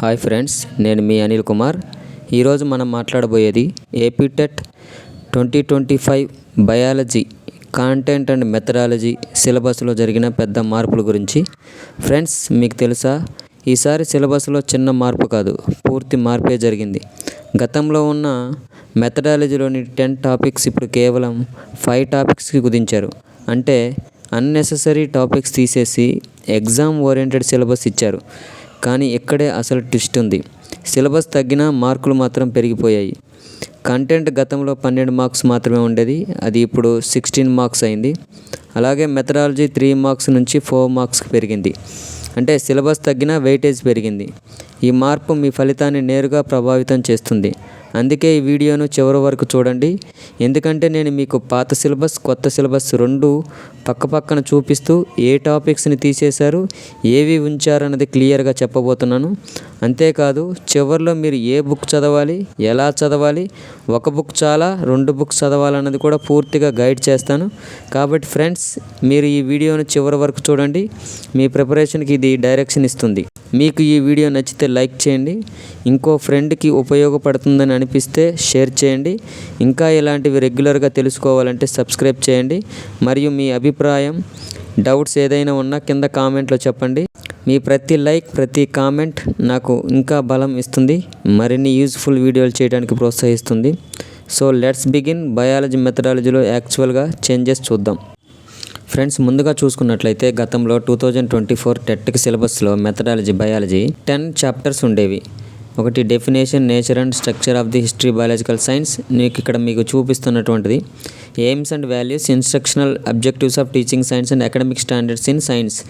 Hi friends నేను మీ అనిల్ కుమార్. ఈరోజు మనం మాట్లాడబోయేది AP TET twenty twenty five biology content and methodology సిలబస్లో జరిగిన పెద్ద మార్పుల గురించి. ఫ్రెండ్స్ మీకు తెలుసా? ఈసారి సిలబస్లో చిన్న మార్పు కాదు పూర్తి మార్పే జరిగింది. గతంలో ఉన్న మెథడాలజీలోని టెన్ టాపిక్స్ ఇప్పుడు కేవలం ఫైవ్ టాపిక్స్కి కుదించారు. అంటే అన్నెసెసరీ టాపిక్స్ తీసేసి ఎగ్జామ్ ఓరియంటెడ్ సిలబస్ ఇచ్చారు. కానీ ఇక్కడే అసలు ట్విస్ట్ ఉంది. సిలబస్ తగ్గినా మార్కులు మాత్రం పెరిగిపోయాయి. కంటెంట్ గతంలో పన్నెండు మార్క్స్ మాత్రమే ఉండేది. అది ఇప్పుడు సిక్స్టీన్ మార్క్స్ అయింది. అలాగే మెథడాలజీ త్రీ మార్క్స్ నుంచి ఫోర్ మార్క్స్కి పెరిగింది. అంటే సిలబస్ తగ్గినా వెయిటేజ్ పెరిగింది. ఈ మార్పు మీ ఫలితాన్ని నేరుగా ప్రభావితం చేస్తుంది. అందుకే ఈ వీడియోను చివరి వరకు చూడండి. ఎందుకంటే నేను మీకు పాత సిలబస్ కొత్త సిలబస్ రెండు పక్కపక్కన చూపిస్తూ ఏ టాపిక్స్ని తీసేశారు ఏవి ఉంచారన్నది క్లియర్గా చెప్పబోతున్నాను. అంతేకాదు చివరిలో మీరు ఏ బుక్ చదవాలి ఎలా చదవాలి ఒక బుక్ చాలా రెండు బుక్స్ చదవాలన్నది కూడా పూర్తిగా గైడ్ చేస్తాను. కాబట్టి ఫ్రెండ్స్ మీరు ఈ వీడియోను చివరి వరకు చూడండి. మీ ప్రిపరేషన్కి ఇది డైరెక్షన్ ఇస్తుంది మీకు ఈ వీడియో నచ్చితే లైక్ చేయండి. ఇంకో ఫ్రెండ్కి ఉపయోగపడుతుందని అనిపిస్తే షేర్ చేయండి. ఇంకా ఇలాంటివి రెగ్యులర్గా తెలుసుకోవాలంటే సబ్స్క్రైబ్ చేయండి. మరియు మీ అభిప్రాయం డౌట్స్ ఏదైనా ఉన్నా కింద కామెంట్లో చెప్పండి. మీ ప్రతి లైక్ ప్రతి కామెంట్ నాకు ఇంకా బలం ఇస్తుంది. మరిన్ని యూజ్ఫుల్ వీడియోలు చేయడానికి ప్రోత్సహిస్తుంది. సో లెట్స్ బిగిన్ బయాలజీ మెథడాలజీలో యాక్చువల్గా చేంజెస్ చూద్దాం. ఫ్రెండ్స్ ముందుగా చూసుకున్నట్లయితే గతంలో టూ థౌజండ్ ట్వంటీ ఫోర్ టెట్కి సిలబస్లో మెథడాలజీ బయాలజీ టెన్ చాప్టర్స్ ఉండేవి. ఒకటి definition nature and structure of the history biological science. మీకు ఇక్కడ మీకు చూపిస్తున్నటువంటిది aims and values instructional objectives of teaching science and academic standards in science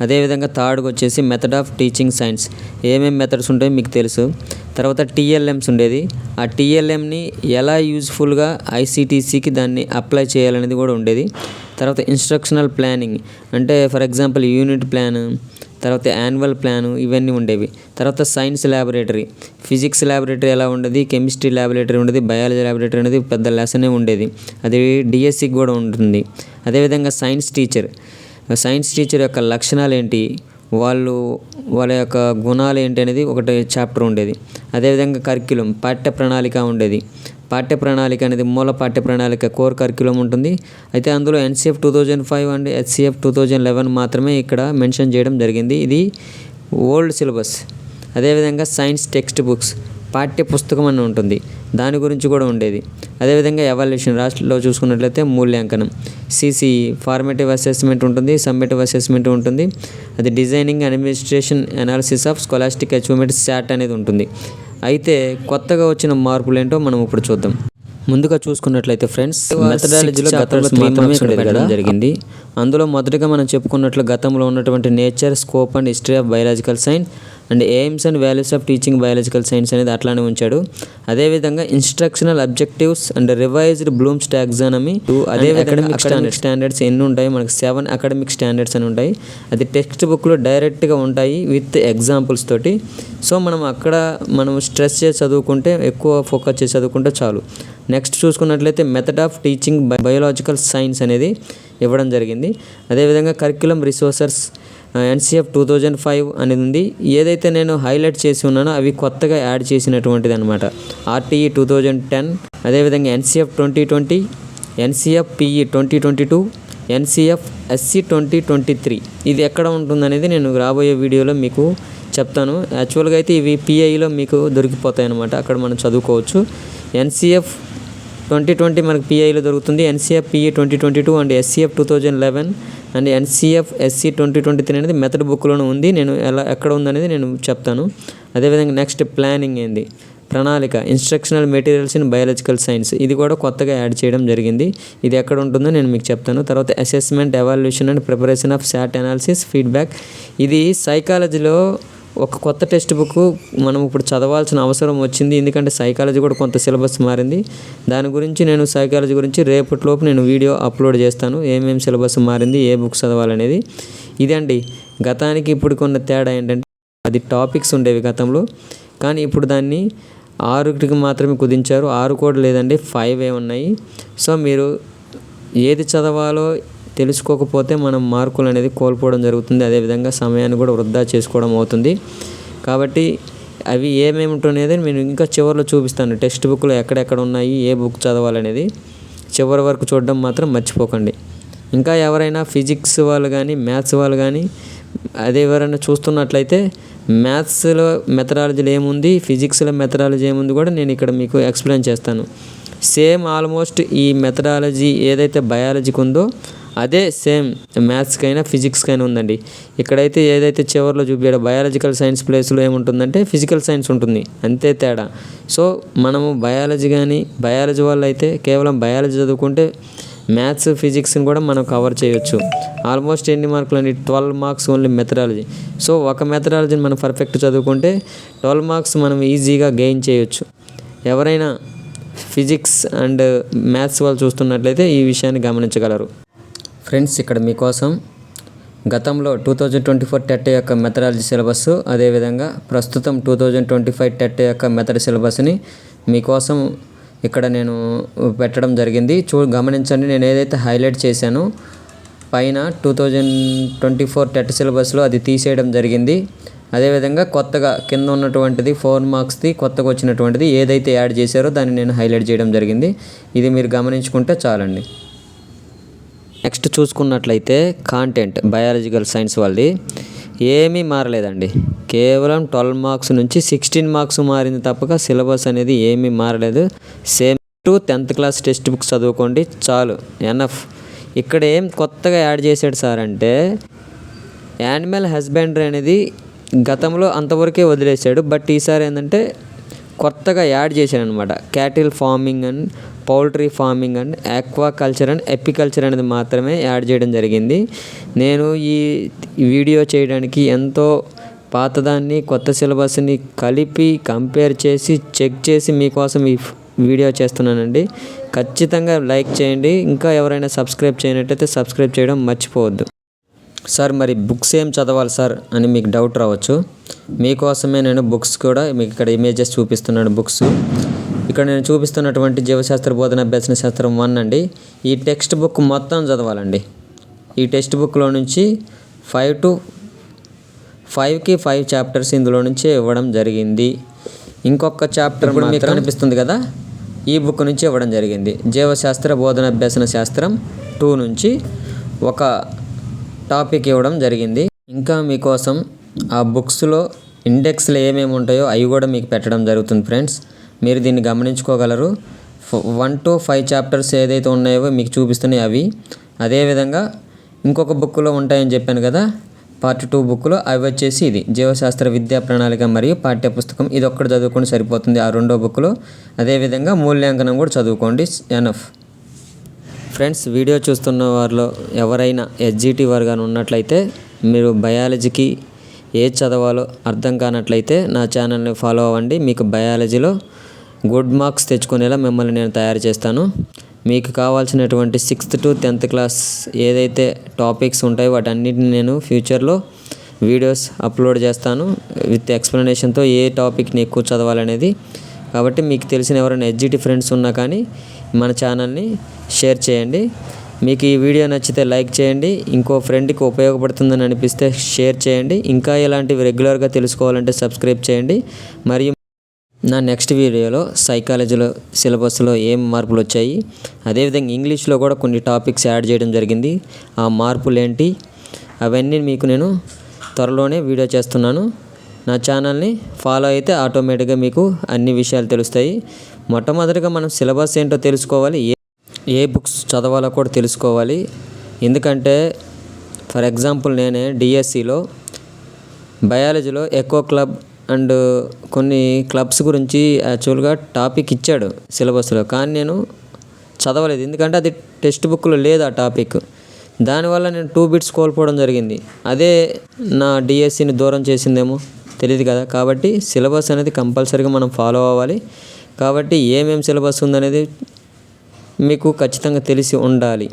అదేవిధంగా థర్డ్కి వచ్చేసి మెథడ్ ఆఫ్ టీచింగ్ సైన్స్ ఏమేమి మెథడ్స్ ఉంటాయో మీకు తెలుసు. తర్వాత టీఎల్ఎమ్స్ ఉండేది. ఆ టీఎల్ఎంని ఎలా యూజ్ఫుల్గా ఐసీటీసీకి దాన్ని అప్లై చేయాలనేది కూడా ఉండేది. తర్వాత ఇన్స్ట్రక్షనల్ ప్లానింగ్ అంటే ఫర్ ఎగ్జాంపుల్ యూనిట్ ప్లాన్ తర్వాత యాన్యువల్ ప్లాను ఇవన్నీ ఉండేవి. తర్వాత సైన్స్ ల్యాబొరేటరీ ఫిజిక్స్ ల్యాబొరేటరీ ఎలా ఉండేది కెమిస్ట్రీ ల్యాబొరేటరీ ఉండేది బయాలజీ ల్యాబొరేటరీ అనేది పెద్ద లెసనే ఉండేది. అది డిఎస్సికి కూడా ఉంటుంది. అదేవిధంగా సైన్స్ టీచర్ సైన్స్ టీచర్ యొక్క లక్షణాలు ఏంటి? వాళ్ళు వాళ్ళ యొక్క గుణాలు ఏంటి అనేది ఒకటి చాప్టర్ ఉండేది. అదేవిధంగా కరిక్యులం పాఠ్య ప్రణాళిక ఉండేది. పాఠ్య ప్రణాళిక అనేది మూల పాఠ్య ప్రణాళిక కోర్ కరిక్యులం ఉంటుంది. అయితే అందులో NCF two thousand five and HCF two thousand eleven మాత్రమే ఇక్కడ మెన్షన్ చేయడం జరిగింది. ఇది ఓల్డ్ సిలబస్. అదేవిధంగా సైన్స్ టెక్స్ట్ బుక్స్ పాఠ్య పుస్తకం అని ఉంటుంది. దాని గురించి కూడా ఉండేది. అదేవిధంగా ఎవాల్యూషన్ రాష్ట్రంలో చూసుకున్నట్లయితే మూల్యాంకనం. సిసిఈ ఫార్మేటివ్ అసెస్మెంట్ ఉంటుంది సమ్మేటివ్ అసెస్మెంట్ ఉంటుంది. అది designing administration analysis of scholastic achievement SAT అనేది ఉంటుంది. అయితే కొత్తగా వచ్చిన మార్పులు ఏంటో మనం ఇప్పుడు చూద్దాం. ముందుగా చూసుకున్నట్లయితే ఫ్రెండ్స్ మెథడాలజీలో గతంలో మాత్రమే ఇక్కడ జరిగింది. అందులో మొదటగా మనం చెప్పుకున్నట్లు గతంలో ఉన్నటువంటి nature scope and history of biological science and aims and values of teaching biological science అనేది అట్లానే ఉంచాడు. అదేవిధంగా instructional objectives and revised Bloom's taxonomy అదే అకాడమిక్ స్టాండర్డ్ స్టాండర్డ్స్ ఎన్ని ఉంటాయి? మనకి సెవెన్ అకాడమిక్ స్టాండర్డ్స్ అని ఉంటాయి. అది టెక్స్ట్ బుక్లో డైరెక్ట్గా ఉంటాయి విత్ ఎగ్జాంపుల్స్ తోటి. సో మనం అక్కడ మనం స్ట్రెస్ చేసి చదువుకుంటే ఎక్కువ ఫోకస్ చేసి చదువుకుంటే చాలు. నెక్స్ట్ చూసుకున్నట్లయితే method of teaching biological science అనేది ఇవ్వడం జరిగింది. అదేవిధంగా curriculum resources NCF two thousand five అనేది ఉంది. ఏదైతే నేను హైలైట్ చేసి ఉన్నానో అవి కొత్తగా యాడ్ చేసినటువంటిది అనమాట ఆర్టీఈ టూ థౌజండ్ టెన్ అదేవిధంగా NCF twenty twenty NCF PE twenty twenty two NCF SC twenty twenty three ఇది ఎక్కడ ఉంటుందనేది నేను రాబోయే వీడియోలో మీకు చెప్తాను. యాక్చువల్గా అయితే ఇవి పిఐలో మీకు దొరికిపోతాయి అనమాట అక్కడ మనం చదువుకోవచ్చు. ఎన్సిఎఫ్ ట్వంటీ ట్వంటీ మనకు పిఐలో దొరుకుతుంది. NCF PE twenty twenty two and SCF two thousand eleven and NCF SC twenty twenty three అనేది మెథడ్ బుక్లోనే ఉంది. నేను ఎలా ఎక్కడ ఉందనేది నేను చెప్తాను. అదేవిధంగా నెక్స్ట్ ప్లానింగ్ ఏంది? ప్రణాళిక instructional materials in biological science ఇది కూడా కొత్తగా యాడ్ చేయడం జరిగింది. ఇది ఎక్కడ ఉంటుందో నేను మీకు చెప్తాను. తర్వాత assessment evaluation and preparation of SAT analysis feedback ఇది సైకాలజీలో ఒక కొత్త టెక్స్ట్ బుక్ మనం ఇప్పుడు చదవాల్సిన అవసరం వచ్చింది. ఎందుకంటే సైకాలజీ కూడా కొంత సిలబస్ మారింది. దాని గురించి నేను సైకాలజీ గురించి రేపటిలోపు నేను వీడియో అప్లోడ్ చేస్తాను. ఏమేమి సిలబస్ మారింది ఏ బుక్స్ చదవాలనేది. ఇదండి గతానికి ఇప్పుడు కొన్న తేడా ఏంటంటే అది టాపిక్స్ ఉండేవి గతంలో. కానీ ఇప్పుడు దాన్ని ఆరుకి మాత్రమే కుదించారు. ఆరు కూడా లేదండి ఫైవ్ ఏ ఉన్నాయి. సో మీరు ఏది చదవాలో తెలుసుకోకపోతే మనం మార్కులు అనేది కోల్పోవడం జరుగుతుంది. అదేవిధంగా సమయాన్ని కూడా వృధా చేసుకోవడం అవుతుంది. కాబట్టి అవి ఏమేమి ఉంటున్నాయో నేను ఇంకా చివరిలో చూపిస్తాను. టెక్స్ట్ బుక్లో ఎక్కడెక్కడ ఉన్నాయి ఏ బుక్ చదవాలనేది చివరి వరకు చూడడం మాత్రం మర్చిపోకండి. ఇంకా ఎవరైనా ఫిజిక్స్ వాళ్ళు కానీ మ్యాథ్స్ వాళ్ళు కానీ అదే ఎవరైనా చూస్తున్నట్లయితే మ్యాథ్స్లో మెథడాలజీలో ఏముంది ఫిజిక్స్లో మెథడాలజీ ఏముంది కూడా నేను ఇక్కడ మీకు ఎక్స్ప్లెయిన్ చేస్తాను. సేమ్ ఆల్మోస్ట్ ఈ మెథడాలజీ ఏదైతే బయాలజీకి ఉందో అదే సేమ్. మ్యాథ్స్కైనా ఫిజిక్స్కైనా ఉందండి. ఇక్కడైతే ఏదైతే చివరిలో చూపించాడో బయాలజికల్ సైన్స్ ప్లేస్లో ఏముంటుందంటే ఫిజికల్ సైన్స్ ఉంటుంది. అంతే తేడా. సో మనము బయాలజీ కానీ బయాలజీ వాళ్ళు అయితే కేవలం బయాలజీ చదువుకుంటే మ్యాథ్స్ ఫిజిక్స్ని కూడా మనం కవర్ చేయొచ్చు. ఆల్మోస్ట్ ఎన్ని మార్కులు అండి twelve marks only methodology. So ఒక మెథడాలజీని మనం పర్ఫెక్ట్ చదువుకుంటే ట్వెల్వ్ మార్క్స్ మనం ఈజీగా గెయిన్ చేయొచ్చు. ఎవరైనా ఫిజిక్స్ అండ్ మ్యాథ్స్ వాళ్ళు చూస్తున్నట్లయితే ఈ విషయాన్ని గమనించగలరు. ఫ్రెండ్స్ ఇక్కడ మీకోసం గతంలో two thousand twenty four TET యొక్క మెథడాలజీ సిలబస్ అదేవిధంగా ప్రస్తుతం two thousand twenty five TET యొక్క మెథడ్ సిలబస్ని మీకోసం ఇక్కడ నేను పెట్టడం జరిగింది. చూ గమనించండి నేను ఏదైతే హైలైట్ చేశానో పైన two thousand twenty four TET సిలబస్లో అది తీసేయడం జరిగింది. అదేవిధంగా కొత్తగా కింద ఉన్నటువంటిది ఫోర్ మార్క్స్ది కొత్తగా వచ్చినటువంటిది ఏదైతే యాడ్ చేశారో దాన్ని నేను హైలైట్ చేయడం జరిగింది. ఇది మీరు గమనించుకుంటే చాలండి. నెక్స్ట్ చూసుకున్నట్లయితే కాంటెంట్ బయాలజికల్ సైన్స్ వాళ్ళది. ఏమీ మారలేదండి. కేవలం ట్వెల్వ్ మార్క్స్ నుంచి సిక్స్టీన్ మార్క్స్ మారింది తప్పక సిలబస్ అనేది ఏమీ మారలేదు. Same to tenth class text books చదువుకోండి చాలు. ఎనఫ్ ఇక్కడ ఏం కొత్తగా యాడ్ చేశాడు సార్ అంటే యానిమల్ హస్బెండరీ అనేది గతంలో అంతవరకే వదిలేశాడు. బట్ ఈసారి ఏంటంటే కొత్తగా యాడ్ చేశాడు అనమాట cattle farming and poultry farming and aquaculture and apiculture అనేది మాత్రమే యాడ్ చేయడం జరిగింది. నేను ఈ వీడియో చేయడానికి ఎంతో పాతదాన్ని కొత్త సిలబస్ని కలిపి కంపేర్ చేసి చెక్ చేసి మీకోసం ఈ వీడియో చేస్తున్నానండి. ఖచ్చితంగా లైక్ చేయండి. ఇంకా ఎవరైనా సబ్స్క్రైబ్ చేయనట్టయితే సబ్స్క్రైబ్ చేయడం మర్చిపోవద్దు. సార్ మరి బుక్స్ ఏం చదవాలి సార్ అని మీకు డౌట్ రావచ్చు. మీకోసమే నేను బుక్స్ కూడా మీకు ఇక్కడ ఇమేజెస్ చూపిస్తున్నాను బుక్స్. ఇక్కడ నేను చూపిస్తున్నటువంటి జీవశాస్త్ర బోధన అభ్యసన శాస్త్రం వన్ అండి. ఈ టెక్స్ట్ బుక్ మొత్తం చదవాలండి. ఈ టెక్స్ట్ బుక్లో నుంచి ఫైవ్ టు ఫైవ్కి ఫైవ్ చాప్టర్స్ ఇందులో నుంచే ఇవ్వడం జరిగింది. ఇంకొక చాప్టర్ మీకు కనిపిస్తుంది కదా? ఈ బుక్ నుంచి ఇవ్వడం జరిగింది. జీవశాస్త్ర బోధన అభ్యసన శాస్త్రం టూ నుంచి ఒక టాపిక్ ఇవ్వడం జరిగింది. ఇంకా మీకోసం ఆ బుక్స్లో ఇండెక్స్లో ఏమేమి ఉంటాయో అవి కూడా మీకు పెట్టడం జరుగుతుంది ఫ్రెండ్స్. మీరు దీన్ని గమనించుకోగలరు. వన్ టు ఫైవ్ చాప్టర్స్ ఏదైతే ఉన్నాయో మీకు చూపిస్తున్నాయి అవి. అదేవిధంగా ఇంకొక బుక్లో ఉంటాయని చెప్పాను కదా పార్ట్ టూ బుక్లో అవి వచ్చేసి ఇది. జీవశాస్త్ర విద్యా ప్రణాళిక మరియు పాఠ్య పుస్తకం ఇది ఒక్కటి చదువుకుంటే సరిపోతుంది ఆ రెండో బుక్లో అదేవిధంగా మూల్యాంకనం కూడా చదువుకోండి ఎనఫ్. ఫ్రెండ్స్ వీడియో చూస్తున్న వారిలో ఎవరైనా ఎస్జిటి వారు కానీ ఉన్నట్లయితే మీరు బయాలజీకి ఏది చదవాలో అర్థం కానట్లయితే నా ఛానల్ని ఫాలో అవ్వండి. మీకు బయాలజీలో గుడ్ మార్క్స్ తెచ్చుకునేలా మిమ్మల్ని నేను తయారు చేస్తాను. మీకు కావాల్సినటువంటి సిక్స్త్ టు టెన్త్ క్లాస్ ఏదైతే టాపిక్స్ ఉంటాయో వాటన్నిటిని నేను ఫ్యూచర్లో వీడియోస్ అప్లోడ్ చేస్తాను. విత్ ఎక్స్ప్లెనేషన్తో ఏ టాపిక్ని ఎక్కువ చదవాలనేది. కాబట్టి మీకు తెలిసిన ఎవరైనా ఎడ్జిటి ఫ్రెండ్స్ ఉన్నా కానీ మన ఛానల్ని షేర్ చేయండి. మీకు ఈ వీడియో నచ్చితే లైక్ చేయండి. ఇంకో ఫ్రెండ్కి ఉపయోగపడుతుందని అనిపిస్తే షేర్ చేయండి. ఇంకా ఇలాంటివి రెగ్యులర్గా తెలుసుకోవాలంటే సబ్స్క్రైబ్ చేయండి. మరియు నా నెక్స్ట్ వీడియోలో సైకాలజీలో సిలబస్లో ఏం మార్పులు వచ్చాయి అదేవిధంగా ఇంగ్లీష్లో కూడా కొన్ని టాపిక్స్ యాడ్ చేయడం జరిగింది. ఆ మార్పులు ఏంటి అవన్నీ మీకు నేను త్వరలోనే వీడియో చేస్తున్నాను. నా ఛానల్ని ఫాలో అయితే ఆటోమేటిక్గా మీకు అన్ని విషయాలు తెలుస్తాయి. మొట్టమొదటిగా మనం సిలబస్ ఏంటో తెలుసుకోవాలి. ఏ ఏ బుక్స్ చదవాలో కూడా తెలుసుకోవాలి. ఎందుకంటే ఫర్ ఎగ్జాంపుల్ నేనే డిఎస్సిలో బయాలజీలో ఎకో క్లబ్ అండ్ కొన్ని క్లబ్స్ గురించి యాక్చువల్గా టాపిక్ ఇచ్చాడు సిలబస్లో కానీ నేను చదవలేదు. ఎందుకంటే అది టెక్స్ట్ బుక్లో లేదు ఆ టాపిక్. దానివల్ల నేను టూ బిట్స్ కోల్పోవడం జరిగింది. అదే నా డిఎస్సిని దూరం చేసిందేమో తెలియదు కదా. కాబట్టి సిలబస్ అనేది కంపల్సరీగా మనం ఫాలో అవ్వాలి. కాబట్టి ఏమేమి సిలబస్ ఉందనేది మీకు ఖచ్చితంగా తెలిసి ఉండాలి.